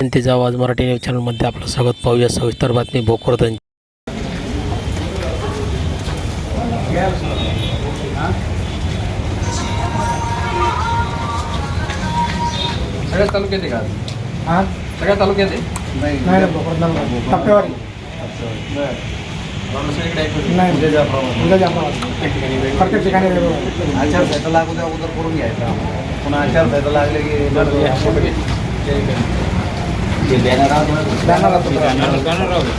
जनतेचा आवाज मराठी न्यूज चॅनलमध्ये आपलं स्वागत. पाहूया सविस्तर बातमी भोकरदन. सगळ्या तालुक्यात आहे का हा? सगळ्या तालुक्यात आहे? नाही ना भोकरदन टप्पेवारी दुसरीकडे आहे का? नाही. उद्या जाफराबाद. प्रत्येक ठिकाणी वेगवेगळं. आहे. आचारसंहिता लागू द्या अगोदर करून घ्यायचा. पुन्हा आचारसंहिता लागले की बॅनर असतो.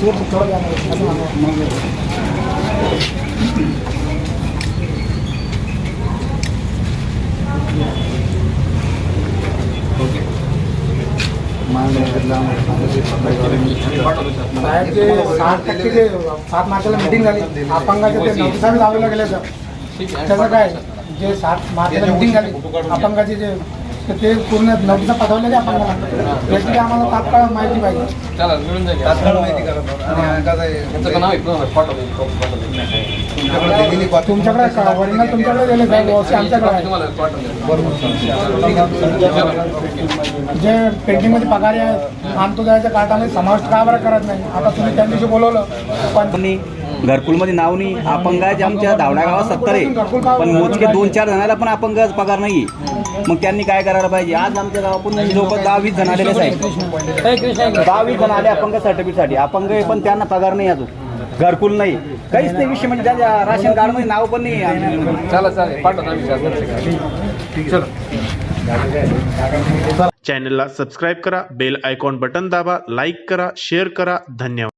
थोडं थोडं बॅनर असतं, असं म्हणा. साहेब जे सात टक्के जे सात मार्चाला मिटिंग झाली. अपंगाचे ते नवसावी लावलेलं गेले सर. ठीक आहे. त्याचं काय? जे सात मार्चाला मिटिंग झाली अपंगाचे जे तर ते पूर्ण नोटिसा पाठवलेले अपंगाला त्याची आम्हाला तात्काळ माहिती पाहिजे. चला मिळून जाईल. तात्काळ माहिती करा. आणि कसं आहे, त्यांचं नाव तुमच्याकडे दिलेली. तुमच्याकडे का- वडिलांना तुमच्याकडे साहेब व्यवस्थित आमच्याकडे आहे. तुम्हाला पाठवलं जे पेंटिंगमध्ये पगारी आहे आणतो जायच्या कार्डामध्ये समाविष्ट का बरं करत नाही? आता तुम्ही त्या दिवशी बोलवलं पण घरकुलमध्ये नाव नाही. अपंग आहे जे आमच्या धावड्या गावात सत्तर आहे. पण मोजके दोन चार जणाला पण अपंग पगार नाही मग त्यांनी काय करायला पाहिजे? आज आमच्या गावातून लोक दहा वीस जण आलेले आहेत. दहा वीस जण आले अपंग सर्टिफिकेटसाठी अपंग आहे पण त्यांना पगार नाही अजून. घरकुल नाही. काहीच नाही विषय म्हणजे त्याच्या राशन कार्डमध्ये नाव पण नाही आहे. चला चालेल पाठवतो चॅनलला सबस्क्राईब करा बेल आयकॉन बटन दाबा लाईक करा शेअर करा. धन्यवाद.